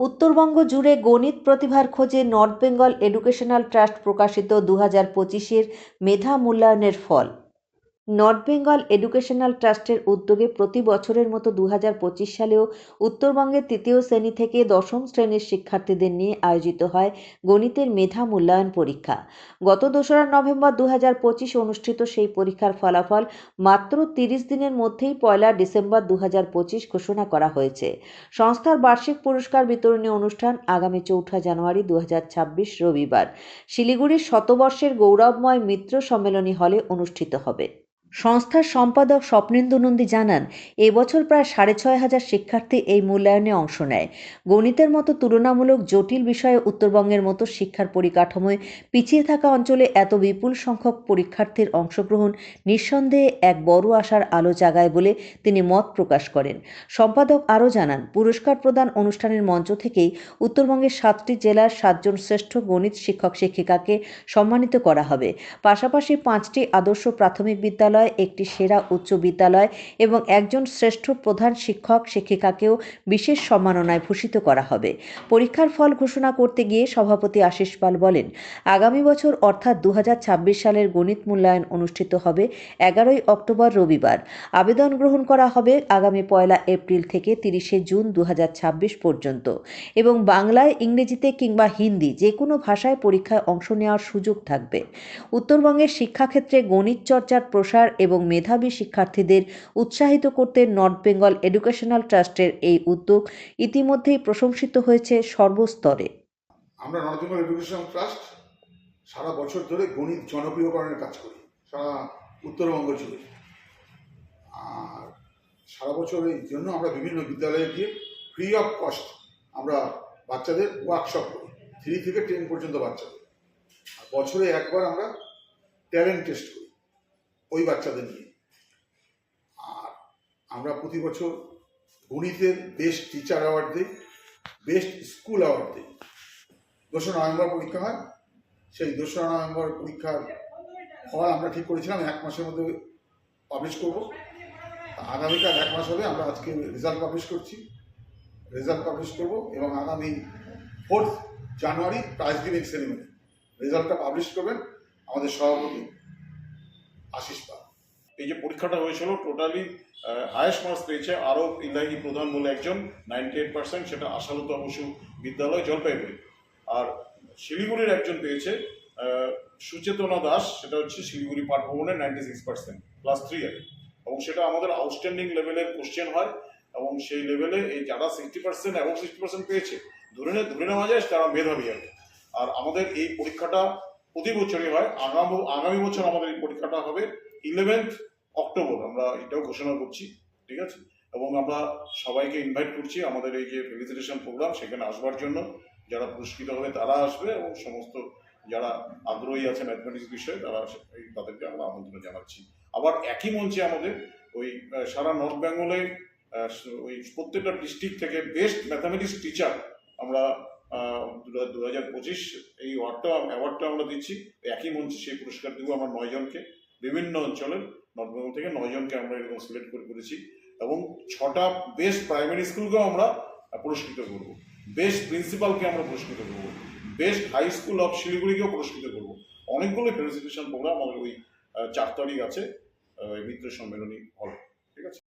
উত্তরবঙ্গ জুড়ে গণিত প্রতিভার খোঁজে নর্থ বেঙ্গল এডুকেশনাল ট্রাস্ট প্রকাশিত দু হাজার পঁচিশের মেধা মূল্যায়নের ফল। নর্থ বেঙ্গল এডুকেশনাল ট্রাস্টের উদ্যোগে প্রতি বছরের মতো দু হাজার পঁচিশ সালেও উত্তরবঙ্গের তৃতীয় শ্রেণি থেকে দশম শ্রেণির শিক্ষার্থীদের নিয়ে আয়োজিত হয় গণিতের মেধা মূল্যায়ন পরীক্ষা। গত দোসরা নভেম্বর দু হাজার পঁচিশ অনুষ্ঠিত সেই পরীক্ষার ফলাফল মাত্র তিরিশ দিনের মধ্যেই পয়লা ডিসেম্বর দু হাজার পঁচিশ ঘোষণা করা হয়েছে। সংস্থার বার্ষিক পুরস্কার বিতরণী অনুষ্ঠান আগামী চৌঠা জানুয়ারি দু হাজার ছাব্বিশ রবিবার। শিলিগুড়ির শতবর্ষের গৌরবময় মিত্র সম্মেলনী হলে অনুষ্ঠিত হবে। সংস্থার সম্পাদক স্বপ্নেন্দু নন্দী জানান, এবছর প্রায় সাড়ে ছয় হাজার শিক্ষার্থী এই মূল্যায়নে অংশ নেয়। গণিতের মতো তুলনামূলক জটিল বিষয়ে উত্তরবঙ্গের মতো শিক্ষার পরিকাঠামোয় পিছিয়ে থাকা অঞ্চলে এত বিপুল সংখ্যক পরীক্ষার্থীর অংশগ্রহণ নিঃসন্দেহে এক বড় আশার আলো জাগায় বলে তিনি মত প্রকাশ করেন। সম্পাদক আরও জানান, পুরস্কার প্রদান অনুষ্ঠানের মঞ্চ থেকেই উত্তরবঙ্গের সাতটি জেলার সাতজন শ্রেষ্ঠ গণিত শিক্ষক শিক্ষিকাকে সম্মানিত করা হবে। পাশাপাশি পাঁচটি আদর্শ প্রাথমিক বিদ্যালয় একটি সেরা উচ্চ বিদ্যালয় এবং একজন শ্রেষ্ঠ প্রধান শিক্ষক শিক্ষিকাকেও বিশেষ সম্মাননায় ভূষিত করা হবে। পরীক্ষার ফল ঘোষণা করতে গিয়ে সভাপতি আশিস পাল বলেন, আগামী বছর অর্থাৎ দু হাজার ছাব্বিশ সালের গণিত মূল্যায়ন অনুষ্ঠিত হবে এগারোই অক্টোবর রবিবার। আবেদন গ্রহণ করা হবে আগামী পয়লা এপ্রিল থেকে তিরিশে জুন দু হাজার ছাব্বিশ পর্যন্ত এবং বাংলায় ইংরেজিতে কিংবা হিন্দি যে কোনো ভাষায় পরীক্ষায় অংশ নেওয়ার সুযোগ থাকবে। উত্তরবঙ্গের শিক্ষাক্ষেত্রে গণিত চর্চার প্রসার এবং মেধাবী শিক্ষার্থীদের উৎসাহিত করতে নর্থ বেঙ্গল এডুকেশনাল ট্রাস্টের এই উদ্যোগ ইতিমধ্যেই প্রশংসিত হয়েছে সর্বস্তরে। আমরা নর্থ বেঙ্গল এডুকেশন ট্রাস্ট সারা বছর ধরে গণিত জনপ্রিয়করণের কাজ করি, সারা উত্তরবঙ্গ জুড়ে। আর সারা বছর এই জন্য আমরা বিভিন্ন বিদ্যালয়ে গিয়ে ফ্রি অফ কস্ট আমরা বাচ্চাদের ওয়ার্কশপ করি থ্রি থেকে টেন পর্যন্ত বাচ্চাদের। বছরে একবার আমরা ট্যালেন্ট টেস্ট করি। ওই বাচ্চাদের নিয়ে। আর আমরা প্রতি বছর গণিতের বেস্ট টিচার অ্যাওয়ার্ড দিই বেস্ট স্কুল অ্যাওয়ার্ড দিই। দোসরা নভেম্বর পরীক্ষা হয়, সেই দোসরা নভেম্বর পরীক্ষার ফল আমরা ঠিক করেছিলাম, এক মাসের মধ্যে পাবলিশ করব। আগামীকাল এক মাস হবে, আমরা আজকে রেজাল্ট পাবলিশ করছি। রেজাল্ট পাবলিশ করব এবং আগামী fourth January prize giving ceremony রেজাল্টটা পাবলিশ করবেন আমাদের সভাপতি। আশিস পাল। এই যে পরীক্ষাটা হয়েছিল টোটালি হায়েস্ট মার্কস পেয়েছে আরও ইলাহি প্রধান বলে একজন নাইনটি এইট পার্সেন্ট সেটা আশালতা বসু বিদ্যালয়, জলপাইগুড়ি। আর শিলিগুড়ির একজন পেয়েছে সুচেতনা দাস, সেটা হচ্ছে শিলিগুড়ি পাঠ ভবনের ninety six percent class three এর। এবং সেটা আমাদের আউটস্ট্যান্ডিং লেভেলের কোশ্চেন হয়, এবং সেই লেভেলে এই যারা সিক্সটি পার্সেন্ট এবং সিক্সটি পার্সেন্ট পেয়েছে, ধরে ধরে নেওয়া যায়, তারা মেধাবী আর আর আমাদের এই পরীক্ষাটা প্রতি বছরই হয়। আগামী আগামী বছর আমাদের এই পরীক্ষাটা হবে ইলেভেন্থ অক্টোবর আমরা এটাও ঘোষণা করছি, ঠিক আছে? এবং আমরা সবাইকে ইনভাইট করছি আমাদের এই যে ফেলিসিটেশন প্রোগ্রাম সেখানে আসবার জন্য। যারা পুরস্কৃত হবে তারা আসবে এবং সমস্ত যারা আগ্রহী আছে ম্যাথমেটিক্স বিষয়ে তারা তাদেরকে আমরা আমন্ত্রণ জানাচ্ছি। আবার একই মঞ্চে আমাদের ওই সারা নর্থ বেঙ্গলে ওই প্রত্যেকটা ডিস্ট্রিক্ট থেকে বেস্ট ম্যাথামেটিক্স টিচার আমরা দু হাজার পঁচিশ এই অ্যাওয়ার্ডটা অ্যাওয়ার্ডটা আমরা দিচ্ছি। একই মঞ্চে সেই পুরস্কার দেবো আমরা নয়জনকে বিভিন্ন অঞ্চলের নর্থ বেঙ্গল থেকে নয়জনকে আমরা এরকম সিলেক্ট করে করেছি। এবং ছটা বেস্ট প্রাইমারি স্কুলকেও আমরা পুরস্কৃত করব। বেস্ট প্রিন্সিপালকে আমরা পুরস্কৃত করব। বেস্ট হাই স্কুল অফ শিলিগুড়িকেও পুরস্কৃত করব। অনেকগুলো ফেলিসিটেশন প্রোগ্রাম আমাদের ওই চার তারিখ আছে মিত্র সম্মেলনী হল।